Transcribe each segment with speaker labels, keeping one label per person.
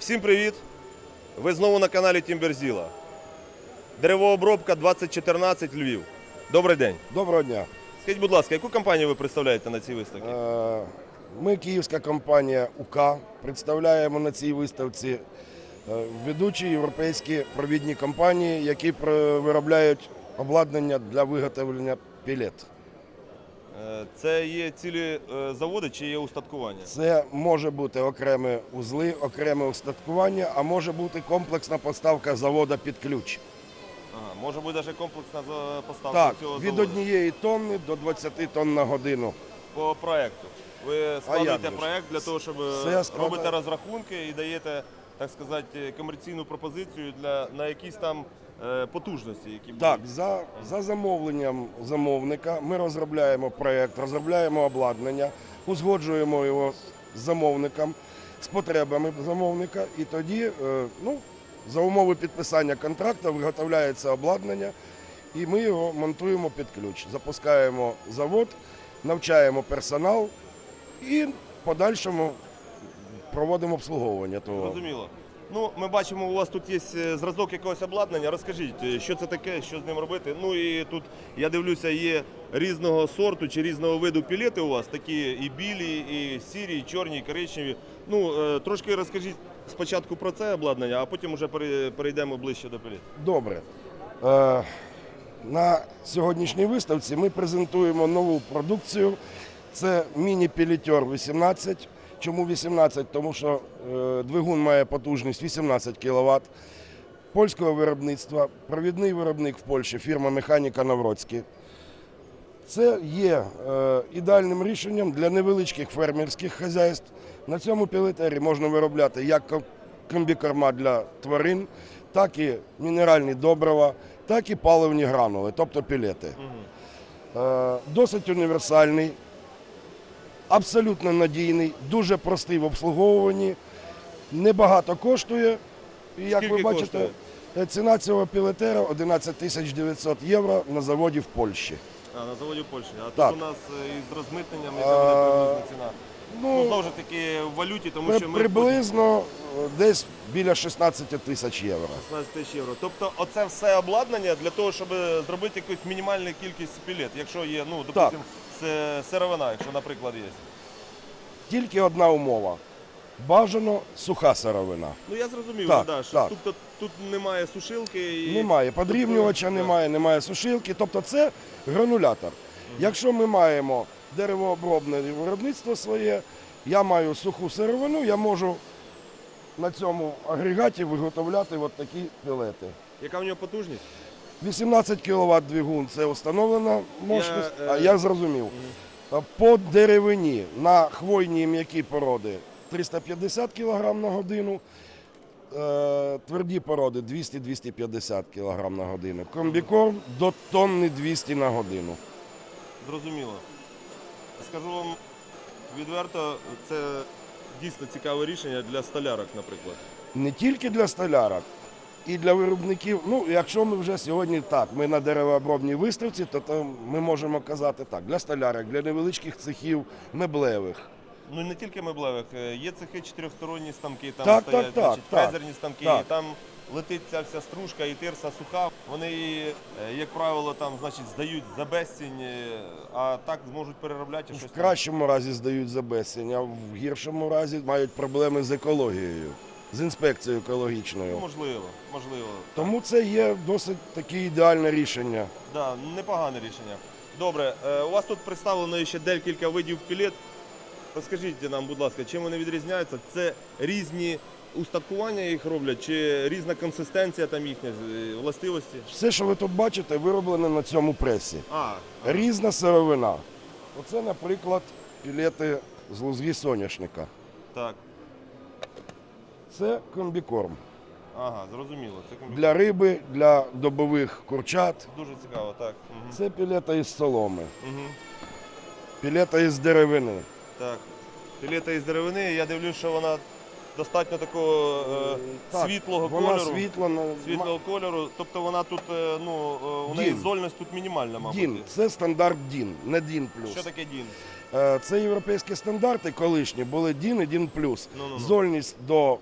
Speaker 1: Всім привіт! Ви знову на каналі Тімберзіла. Деревообробка 2014 Львів. Добрий день.
Speaker 2: Доброго дня.
Speaker 1: Скажіть, будь ласка, яку компанію ви представляєте на цій виставці?
Speaker 2: Е, Ми київська компанія УК представляємо на цій виставці е, ведучі європейські провідні компанії, які виробляють обладнання для виготовлення пілет.
Speaker 1: Е, Це є цілі е, заводи чи є устаткування?
Speaker 2: Це може бути окремі узли, окреме устаткування, а може бути комплексна поставка завода під ключ.
Speaker 1: Ага, може бути навіть комплексна поставка
Speaker 2: Так,
Speaker 1: цього
Speaker 2: від
Speaker 1: заводу.
Speaker 2: однієї тонни до 20 тонн на годину.
Speaker 1: По проекту. Ви складуєте
Speaker 2: як
Speaker 1: проект для того, щоб е,
Speaker 2: Все складаю.
Speaker 1: робите розрахунки і даєте, так сказати, комерційну пропозицію для на якісь там потужності, які
Speaker 2: Так, за, за замовленням замовника ми розробляємо проєкт, розробляємо обладнання, узгоджуємо його з замовником, з потребами замовника, і тоді, е, ну, за умови підписання контракту виготовляється обладнання, і ми його монтуємо під ключ. Запускаємо завод, навчаємо персонал і в подальшому проводимо обслуговування того.
Speaker 1: Зрозуміло. Ну, ми бачимо, у вас тут є е, зразок якогось обладнання. Розкажіть, е, що це таке, що з ним робити. Ну і тут я дивлюся, є різного сорту чи різного виду пілети у вас, такі і білі, і сірі, і чорні, і коричневі. Ну, е, трошки розкажіть спочатку про це обладнання, а потім вже перейдемо ближче до пілет.
Speaker 2: Добре. На сьогоднішній виставці ми презентуємо нову продукцію. Це міні-пілітер 18. Чому 18? Тому що е, двигун має потужність 18 кВт. Польського виробництва, провідний виробник в Польщі, фірма Механіка Навроцькі. Це є е, ідеальним рішенням для невеличких фермерських хазяйств. На цьому пілетері можна виробляти як ком- комбікорма для тварин, так і мінеральні добрива, так і паливні гранули, тобто пілети. Е, досить універсальний, абсолютно надійний, дуже простий в обслуговуванні, небагато коштує. І як
Speaker 1: Скільки
Speaker 2: ви бачите,
Speaker 1: коштує?
Speaker 2: е, ціна цього пілетера 11 тисяч 900 євро на заводі в Польщі.
Speaker 1: А, на заводі в Польщі. А
Speaker 2: Так.
Speaker 1: тут у нас е, із розмитненням, яка буде приблизна ціна. Ну,
Speaker 2: Ну,
Speaker 1: знову ж таки, в валюті, тому
Speaker 2: при-
Speaker 1: що ми
Speaker 2: приблизно е, десь біля 16 тисяч євро.
Speaker 1: 16 тисяч євро. Тобто, оце все обладнання для того, щоб зробити якусь мінімальну кількість пілет, якщо є, ну, допустим, се- сировина, якщо, наприклад, є.
Speaker 2: Тільки одна умова. Бажано суха сировина.
Speaker 1: Ну я зрозумів,
Speaker 2: Так,
Speaker 1: да, що
Speaker 2: так.
Speaker 1: тобто тут немає сушилки і.
Speaker 2: Немає подрібнювача,
Speaker 1: Тобто,
Speaker 2: немає, немає сушилки. Тобто це гранулятор. Якщо ми маємо деревообробне виробництво своє, я маю суху сировину, я можу на цьому агрегаті виготовляти от такі пілети.
Speaker 1: Яка в нього потужність?
Speaker 2: 18 кВт двигун це встановлена мощність,
Speaker 1: е,
Speaker 2: а я зрозумів. По деревині на хвойні м'які породи 350 кг на годину, е, тверді породи 200-250 кг на годину. Комбікорм до тонни 200 на годину.
Speaker 1: Зрозуміло. Скажу вам відверто, це дійсно цікаве рішення для столярок, наприклад.
Speaker 2: Не тільки для столярок, і для виробників. Ну, якщо ми вже сьогодні так, ми на деревообробній виставці, то там ми можемо казати так, для столярок, для невеличких цехів меблевих.
Speaker 1: Ну не тільки меблевих, е, є цехи чотирьохсторонні станки, там
Speaker 2: Так,
Speaker 1: стоять
Speaker 2: так,
Speaker 1: значить,
Speaker 2: так.
Speaker 1: фрезерні станки,
Speaker 2: Так.
Speaker 1: і там летить ця вся стружка і тирса суха. Вони, її, е, як правило, там значить здають за безцінь, е, а так зможуть переробляти
Speaker 2: В
Speaker 1: щось. там.
Speaker 2: кращому разі здають за безцінь, а в гіршому разі мають проблеми з екологією, з інспекцією екологічною.
Speaker 1: можливо, можливо.
Speaker 2: Тому це є досить таке ідеальне рішення.
Speaker 1: Да, непогане рішення. Добре, е, у вас тут представлено ще декілька видів пілет. Розкажіть нам, будь ласка, чим вони відрізняються? Це різні устаткування їх роблять, чи різна консистенція там їхня е, властивості?
Speaker 2: Все, що ви тут бачите, вироблене на цьому пресі.
Speaker 1: А,
Speaker 2: Різна сировина. Оце, наприклад, пілети з лузги соняшника.
Speaker 1: так.
Speaker 2: Це комбікорм.
Speaker 1: Ага, зрозуміло. Це комбі-
Speaker 2: Для риби, для добових курчат.
Speaker 1: Дуже цікаво, так. Угу.
Speaker 2: Це пілета із соломи,
Speaker 1: Угу.
Speaker 2: пілета із деревини.
Speaker 1: Так. Пілета із деревини, я дивлюсь, що вона достатньо такого е,
Speaker 2: Так,
Speaker 1: світлого
Speaker 2: Вона
Speaker 1: кольору.
Speaker 2: світла. на-
Speaker 1: Світлого кольору, тобто вона тут, е, ну, е, у неї
Speaker 2: Дін.
Speaker 1: зольність тут мінімальна, мабуть.
Speaker 2: Дін. Це стандарт Дін, не Дін плюс.
Speaker 1: Що таке Дін?
Speaker 2: Е, Це європейські стандарти колишні були DIN і DIN+.
Speaker 1: Ну-ну-ну.
Speaker 2: Зольність до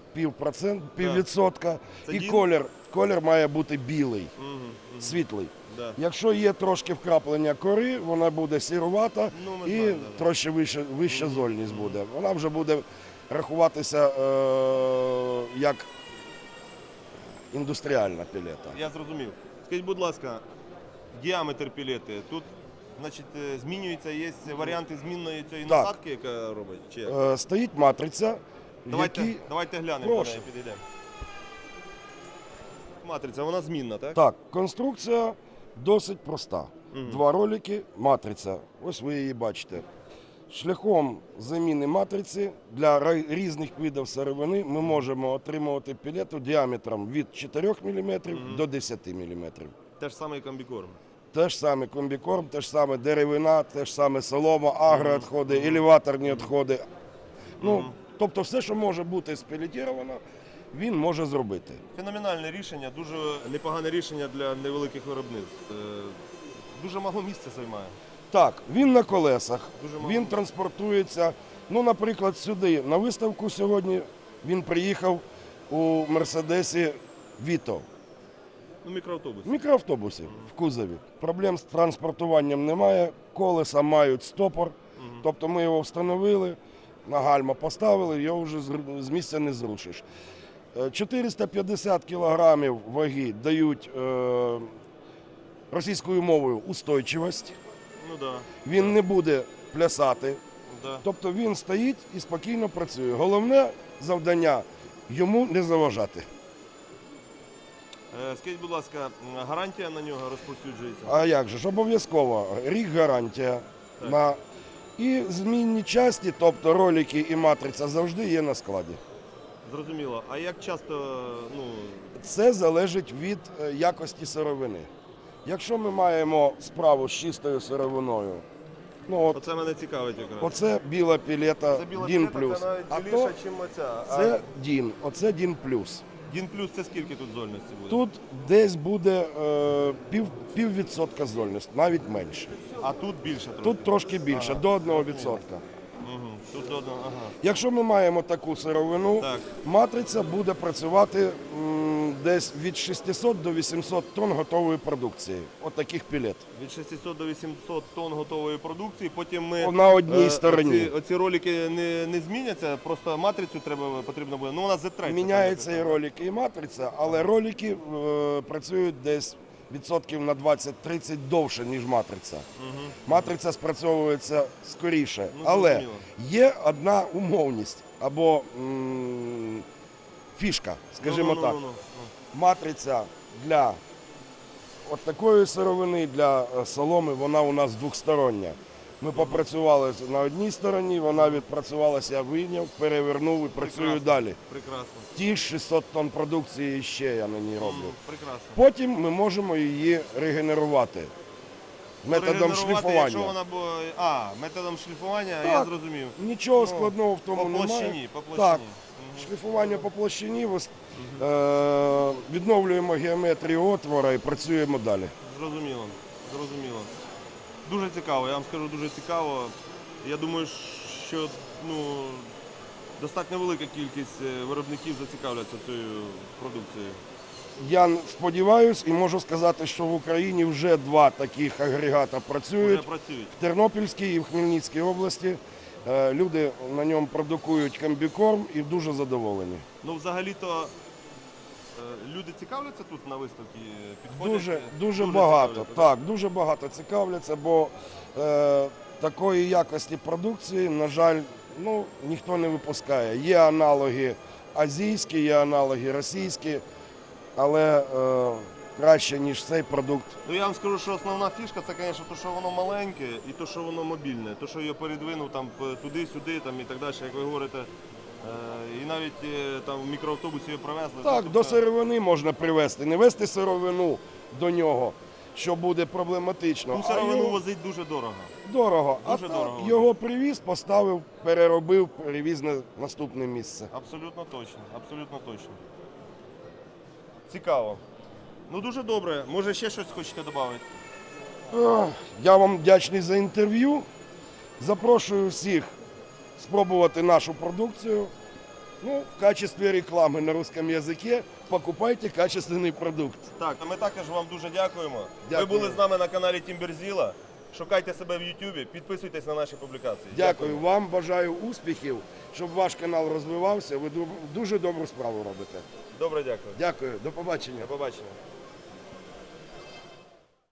Speaker 2: піввідсотка.
Speaker 1: Це
Speaker 2: І
Speaker 1: DIN?
Speaker 2: колір, колір має бути білий,
Speaker 1: Мгм, мгм,
Speaker 2: світлий.
Speaker 1: да.
Speaker 2: Якщо є трошки вкраплення кори, вона буде сірувата
Speaker 1: Ну, ми
Speaker 2: і
Speaker 1: знаємо, да.
Speaker 2: трошки вища, вища зольність буде. Вона вже буде рахуватися е, як індустріальна пілета.
Speaker 1: Я зрозумів. Скажіть, будь ласка, діаметр пілети. Тут, значить, е, змінюється, є варіанти змінної цієї
Speaker 2: Так.
Speaker 1: насадки, яка робить? Чи як?
Speaker 2: Е, Стоїть матриця, в
Speaker 1: давайте,
Speaker 2: якій
Speaker 1: давайте глянемо,
Speaker 2: Прошу.
Speaker 1: неї підійдемо. Матриця, вона змінна, так?
Speaker 2: Так, конструкція досить проста. Два ролики, матриця. Ось ви її бачите. Шляхом заміни матриці для ра- різних видів сировини ми можемо отримувати пілету діаметром від 4 мм до 10 мм.
Speaker 1: Те ж саме і комбікорм.
Speaker 2: Те ж саме комбікорм, те ж саме деревина, те ж саме солома, агровідходи, елеваторні відходи. Ну, тобто все, що може бути спілетіровано, він може зробити.
Speaker 1: Феноменальне рішення, дуже непогане рішення для невеликих виробництв. Е, Дуже мало місця займає.
Speaker 2: Так, він на колесах,
Speaker 1: Дуже
Speaker 2: він транспортується. Ну, наприклад, сюди на виставку сьогодні він приїхав у Мерседесі Віто.
Speaker 1: Ну, мікроавтобус.
Speaker 2: В мікроавтобусі в кузові. Проблем з транспортуванням немає. Колеса мають стопор. Тобто ми його встановили, на гальма поставили, його вже з- місця не зрушиш. Е, 450 кілограмів ваги дають е, російською мовою устойчивість.
Speaker 1: Ну да,
Speaker 2: Він не буде плясати.
Speaker 1: да.
Speaker 2: Тобто він стоїть і спокійно працює. Головне завдання йому не заважати.
Speaker 1: Скажіть, будь ласка, гарантія на нього розповсюджується?
Speaker 2: А як же ж обов'язково рік гарантія
Speaker 1: Так.
Speaker 2: на і змінні часті, тобто ролики і матриця завжди є на складі.
Speaker 1: Зрозуміло. А як часто, ну,
Speaker 2: Це залежить від е, якості сировини. Якщо ми маємо справу з чистою сировиною, ну от
Speaker 1: оце мене цікавить якраз.
Speaker 2: оце біла пілета
Speaker 1: Це біла
Speaker 2: Дін
Speaker 1: пілета,
Speaker 2: плюс.
Speaker 1: це навіть
Speaker 2: А
Speaker 1: біліша,
Speaker 2: то
Speaker 1: ніж оця.
Speaker 2: це Дін, оце Дін плюс.
Speaker 1: Дін плюс це скільки тут зольності буде?
Speaker 2: Тут десь буде е, пів, піввідсотка зольність, навіть менше.
Speaker 1: А тут більше трохи.
Speaker 2: Тут трошки більше, до одного відсотка.
Speaker 1: Тут до одного, ага.
Speaker 2: Якщо ми маємо таку сировину,
Speaker 1: Так.
Speaker 2: матриця буде працювати м, десь від 600 до 800 тонн готової продукції. От таких пілет.
Speaker 1: Від 600 до 800 тонн готової продукції. Потім ми
Speaker 2: на одній
Speaker 1: е,
Speaker 2: стороні.
Speaker 1: Оці, оці ролики не, не зміняться, просто матрицю треба потрібно буде. Ну вона Z3.
Speaker 2: Міняється і ролики, і матриця, але ролики е, працюють десь відсотків на 20-30 довше, ніж матриця. Матриця спрацьовується скоріше.
Speaker 1: Ну,
Speaker 2: але
Speaker 1: зрозуміло.
Speaker 2: є одна умовність або м, фішка, скажімо так. матриця для от такої сировини, для е, соломи, вона у нас двостороння. Ми попрацювали на одній стороні, вона відпрацювалася, я вийняв, перевернув і працюю
Speaker 1: Прекрасно.
Speaker 2: далі.
Speaker 1: Прекрасно.
Speaker 2: Ті ж 600 тонн продукції ще я на ній роблю.
Speaker 1: Прекрасно.
Speaker 2: Потім ми можемо її регенерувати методом
Speaker 1: Регенерувати, Якщо
Speaker 2: шліфування.
Speaker 1: вона буде... А, методом шліфування, я
Speaker 2: Так.
Speaker 1: зрозумів.
Speaker 2: Нічого
Speaker 1: Ну,
Speaker 2: складного в тому
Speaker 1: по
Speaker 2: немає.
Speaker 1: площині, по площині.
Speaker 2: Так, шліфування по площині, вис- е, відновлюємо геометрію отвора і працюємо далі.
Speaker 1: Зрозуміло. Зрозуміло. Дуже цікаво, я вам скажу дуже цікаво. Я думаю, що ну, достатньо велика кількість е, виробників зацікавляться цією продукцією.
Speaker 2: Я сподіваюся і можу сказати, що в Україні вже два таких агрегата працюють.
Speaker 1: працюють.
Speaker 2: В Тернопільській і в Хмельницькій області Е, люди на ньому продукують комбікорм і дуже задоволені.
Speaker 1: Ну, взагалі-то люди цікавляться тут на виставці, підходять.
Speaker 2: Дуже,
Speaker 1: е,
Speaker 2: дуже багато. Так, дуже багато цікавляться, бо е, такої якості продукції, на жаль, ну, ніхто не випускає. Є аналоги азійські, є аналоги російські, але е, краще, ніж цей продукт.
Speaker 1: Ну я вам скажу, що основна фішка це, звісно, то, що воно маленьке і то, що воно мобільне, то, що його передвинув там туди-сюди там, і так далі, як ви говорите. Е, і навіть е, там в мікроавтобусі його привезли.
Speaker 2: Так,
Speaker 1: Тобто,
Speaker 2: до сировини можна привезти, не вести сировину до нього, що буде проблематично. А
Speaker 1: сировину
Speaker 2: його-
Speaker 1: возить дуже дорого.
Speaker 2: Дорого. а
Speaker 1: Дуже
Speaker 2: так його привіз, поставив, переробив, перевіз на наступне місце.
Speaker 1: Абсолютно точно, абсолютно точно. Цікаво. Ну дуже добре. Може ще щось хочете додати?
Speaker 2: Я вам вдячний за інтерв'ю. Запрошую всіх спробувати нашу продукцію. Ну, в качестві реклами на русском языке покупайте качественний продукт.
Speaker 1: Так, ми також вам дуже дякуємо.
Speaker 2: Дякую.
Speaker 1: Ви були з нами на каналі Тімберзіла. Шукайте себе в Ютубі, підписуйтесь на наші публікації.
Speaker 2: Дякую вам, бажаю успіхів, щоб ваш канал розвивався. Ви дуже добру справу робите.
Speaker 1: Добре, дякую.
Speaker 2: Дякую, до побачення.
Speaker 1: До побачення.